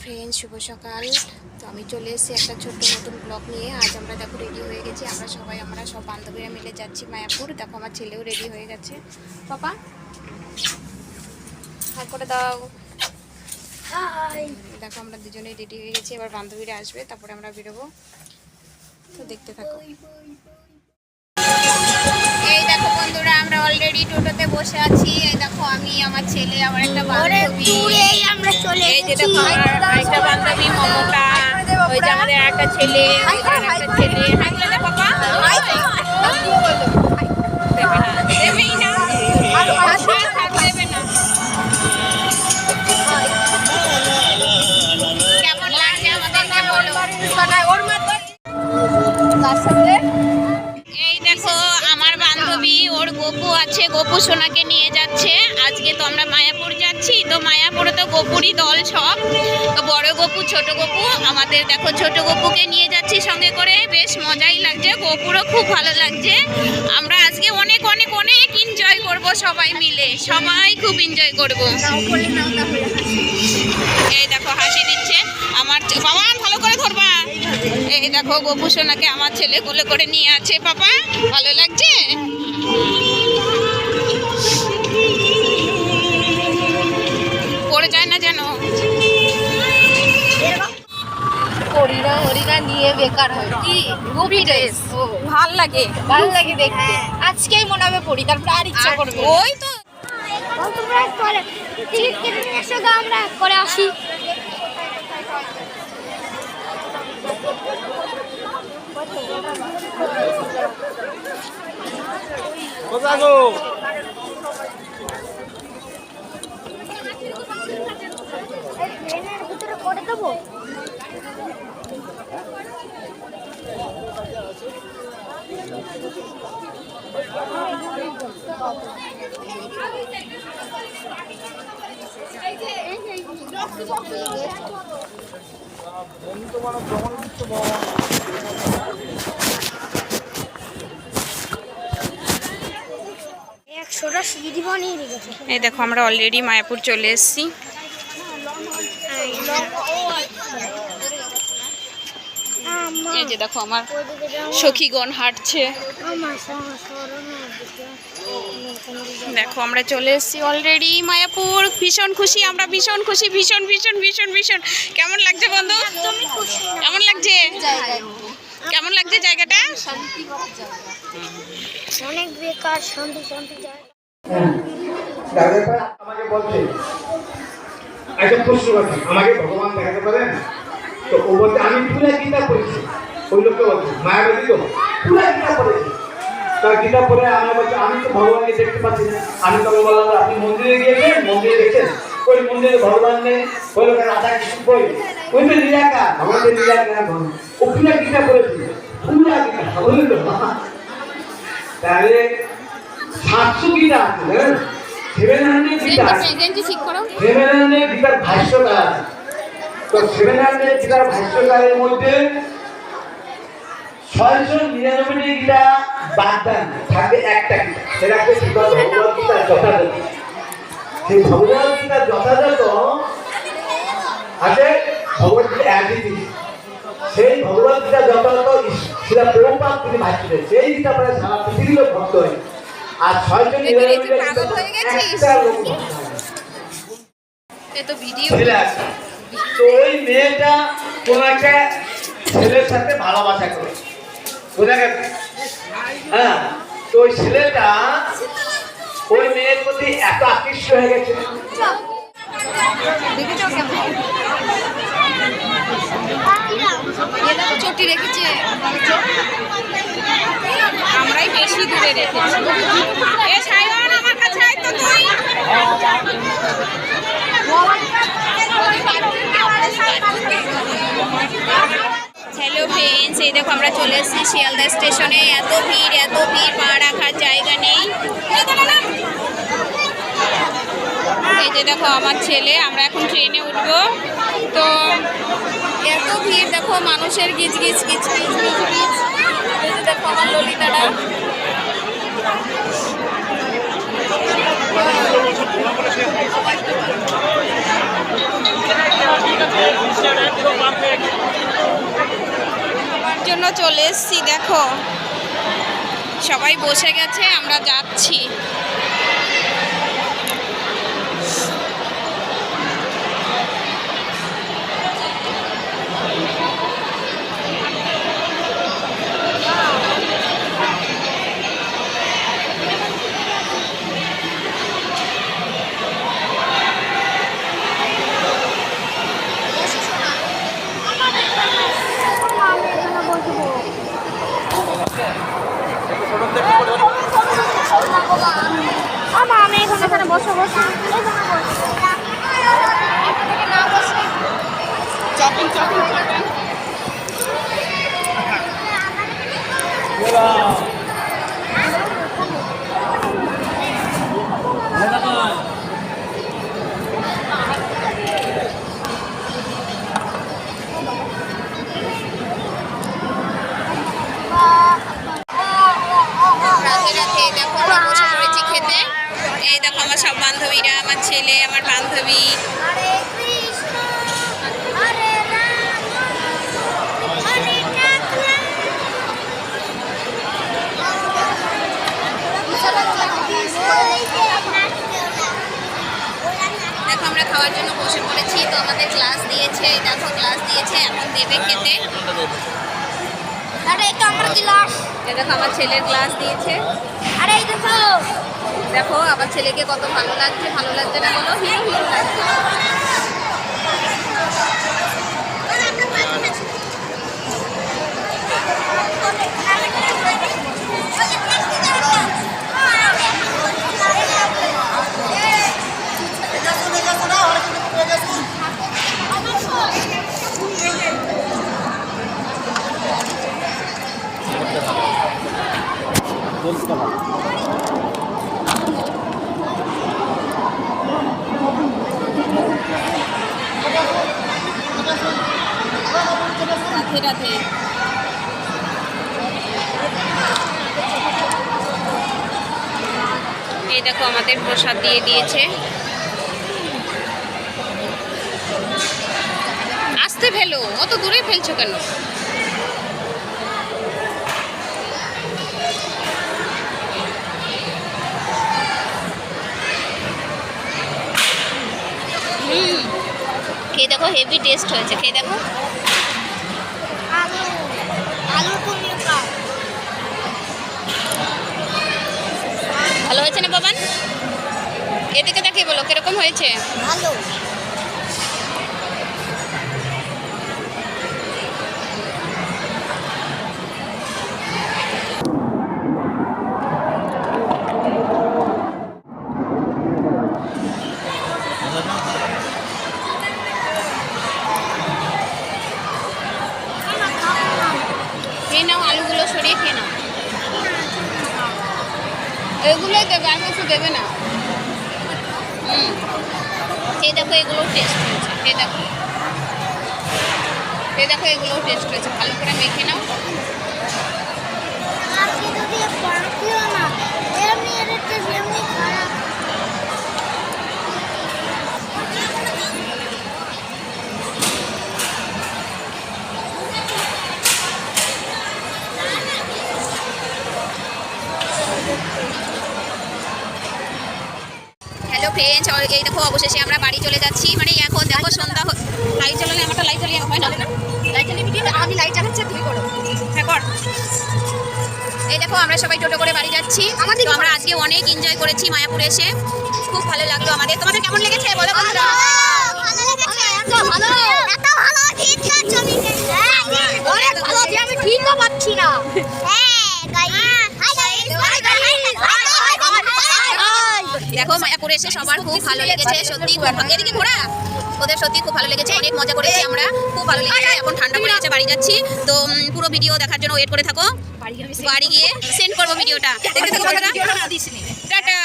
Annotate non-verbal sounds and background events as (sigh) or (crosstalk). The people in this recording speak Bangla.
ফ্রেন্ড শুভ সকাল। তো আমি চলে এসেছি একটা ছোট্ট নতুন ব্লগ নিয়ে। আজ আমরা দেখো রেডি হয়ে গেছি। আমরা সবাই আমরা সব বান্ধবীরা মিলে যাচ্ছি মায়াপুর। দেখো আমার ছেলেও রেডি হয়ে গেছে। পাপা হাত করে দাও। দেখো আমরা দুজনেই রেডি হয়ে গেছি। এবার বান্ধবীরা আসবে তারপরে আমরা বেরোবো। তো দেখতে থাকো। বন্ধুরা আমরা অলরেডি টোটোতে বসে আছি। এই দেখো আমি আমার ছেলে আমার একটা বান্ধবী। আমরা চলে এই যে দেখো আমার একটা বান্ধবী মমতা। ওই যে আমাদের একটা ছেলে একটা ছেলে। আছে গপু সোনাকে নিয়ে যাচ্ছে। আজকে তো আমরা মায়াপুর যাচ্ছি, তো মায়াপুরে তো গপুরই দল সব। তো বড় গপু, ছোট গপু, আমাদের দেখো ছোট গপুকে নিয়ে যাচ্ছি সঙ্গে করে। বেশ মজাই লাগছে, গপুরও খুব ভালো লাগছে। আমরা আজকে অনেক অনেক অনেক এনজয় করব সবাই মিলে। সবাই খুব এনজয় করব। এই দেখো, হাসি দিচ্ছে। আমার বাবা ভালো করে ধরবা। এই দেখো, গপু সোনাকে আমার ছেলে কোলে করে নিয়ে আছে। পাপা, ভালো লাগছে? নিয়ে বেকার হয়। কি? গুপি ড্রেস ভালো লাগে। ভালো লাগে দেখতে। আজকেই মনে হবে পড়ি তারপরে আর ইচ্ছা করবে ওই তো। করে। টিকিট কেটে নিয়ে এসো আমরা করে আসি। এই ট্রেনের ভিতরে করে দেবো? এই দেখো আমরা অলরেডি মায়াপুর চলে এসেছি। আমার এই যে দেখো আমার সখীগণ হাঁটছে। দেখো আমরা চলে এসেছি অলরেডি মায়াপুর। ভীষণ খুশি আমরা ভীষণ খুশি ভীষণ ভীষণ ভীষণ ভীষণ। কেমন লাগছে বন্ধু? কেমন লাগছে? কেমন লাগছে জায়গাটা? অনেক বেকার শান্তি শান্তি আমাকে বলছে একটা প্রশ্ন আমাকে ভগবান দেখাতে পারেন? তো ও বলছে আমি পুরা গীতা পড়েছি। ওই লোককে বলছে মায়াবতী তো? পুরা গীতা পড়েছি। তার গীতা পড়ে আমি বলছি আমি তো ভগবানকে দেখতে পাচ্ছি না। আমি তখন বললাম আপনি মন্দিরে গিয়েছেন? মন্দিরে দেখছেন? ওই মন্দিরে ভগবান নেই। ওই লোকের রাধা কৃষ্ণ কই? ওই তো নিরাকার আমাদের নিরাকার ভগবান। ও পুরা গীতা পড়েছি। পুরা গীতা বুঝলেন তো তাহলে সাতশো গীতা আছে seven hundred Gita seven hundred গীতার ভাষ্যকার আছে? তো সেভেন হান্ড্রেড গীতার ভাষ্যকারের মধ্যে ছয়শো নিরানব্বইটি গীতা বাদ দেন। থাকবে একটা গীতা সেটা ভগবত গীতা যথাযথ। সেই ভগবত গীতা যথাযথ আছে ভগবত গীতা। অ্যাডিটি সেই ভগবত গীতা যথাযথ সেটা প্রভুপাত তিনি ভাষ্য সেই গীতা পরে সারা পৃথিবীর লোক ভক্ত হয়। আর হয়ে গেছিস? একটা লোক এ তো ভিডিও। তো ওই মেয়েটা কোন একটা ছেলের সাথে ভালোবাসা করে বোঝা গেছে? হ্যাঁ তো ওই ছেলেটা ওই মেয়ের প্রতি এত আকৃষ্ট হয়ে গেছে। চটি রেখেছে। আমরাই বেশি দূরে রেখেছি। এ সাইওয়ান আমার কাছে আয় তো তুই। হ্যালো ফ্রেন্ডস এই দেখো, আমরা চলে এসেছি শিয়ালদা স্টেশনে। এত ভিড় এত ভিড় পা রাখার জায়গা নেই। এই যে দেখো, আমার ছেলে, আমরা এখন ট্রেনে উঠবো। তো এত ভিড়, দেখো, মানুষের গিজ গিজ গিজ গিজ গিজ দেখো, আমার ললিতাটা। আমরা চলে এসছি দেখো। সবাই বসে গেছে আমরা যাচ্ছি আমা আমি এখন এখানে বসে বসো। এখানে বসে না বসে। চপিং চপিং রাতে রাতে দেখো আমরা বসে পড়েছি খেতে এই দেখো আমার সব বান্ধবীরা আমার ছেলে আমার বান্ধবী। দেখো আমরা খাওয়ার জন্য বসে পড়েছি তো আমাদের ক্লাস দিয়েছে দেখো ক্লাস দিয়েছে এখন দেবে খেতে। আরে এটা আমার গ্লাস এই দেখো আমার ছেলের ক্লাস দিয়েছে। আরে এই দেখো। দেখো আমার ছেলেকে কত ভালো লাগছে ভালো লাগছে না বলো হিরো হিরো লাগছে। রাধে দেখো আমাদের প্রসাদ দিয়ে দিয়েছে। আসতে ফেলো, অত দূরে ফেলছো কেন? খেয়ে দেখো হেভি টেস্ট হয়েছে, খেয়ে দেখো। ভালো হয়েছে না বাবান? এদিকে দেখে বলো কীরকম হয়েছে? ভালো। খেয়ে নাও আলুগুলো সরিয়ে খেয়ে নাও। এগুলোই দেবে, আর কিছু দেবে না। হুম। এই দেখো এগুলো টেস্ট হয়েছে। এই দেখো। এই দেখো, এগুলোও টেস্ট হয়েছে। ভালো করে মেখে নাও। হ্যালো এই দেখো অবশেষে আমরা বাড়ি চলে যাচ্ছি। মানে এখন দেখো সন্ধ্যা লাইট জ্বালালে আমারটা লাইট জ্বালিয়ে হয় না। লাইট আমি লাইট জ্বালাচ্ছি তুমি করো। হ্যাঁ কর। এই দেখো আমরা সবাই টোটো করে বাড়ি যাচ্ছি। আমাদের আমরা আজকে অনেক এনজয় করেছি মায়াপুরে এসে। খুব ভালো লাগল আমাদের। তোমাদের কেমন লেগেছে? বলো বন্ধুরা। ভালো লেগেছে। এত ভালো। এত ভালো। ঠিক আছে আমি অনেক ভালো। যে আমি ঠিকও পাচ্ছি না (laughs) হ্যাঁ গাইস হাই গাইস হাই দেখো করে এসে সবার খুব ভালো লেগেছে সত্যি এদিকে ঘোরা। ওদের সত্যি খুব ভালো লেগেছে অনেক মজা করেছি আমরা। খুব ভালো লেগেছে এখন ঠান্ডা পড়ে গেছে বাড়ি যাচ্ছি। তো পুরো ভিডিও দেখার জন্য ওয়েট করে থাকো। বাড়ি গিয়ে সেন্ড করব ভিডিওটা দেখতে থাকো টাটা।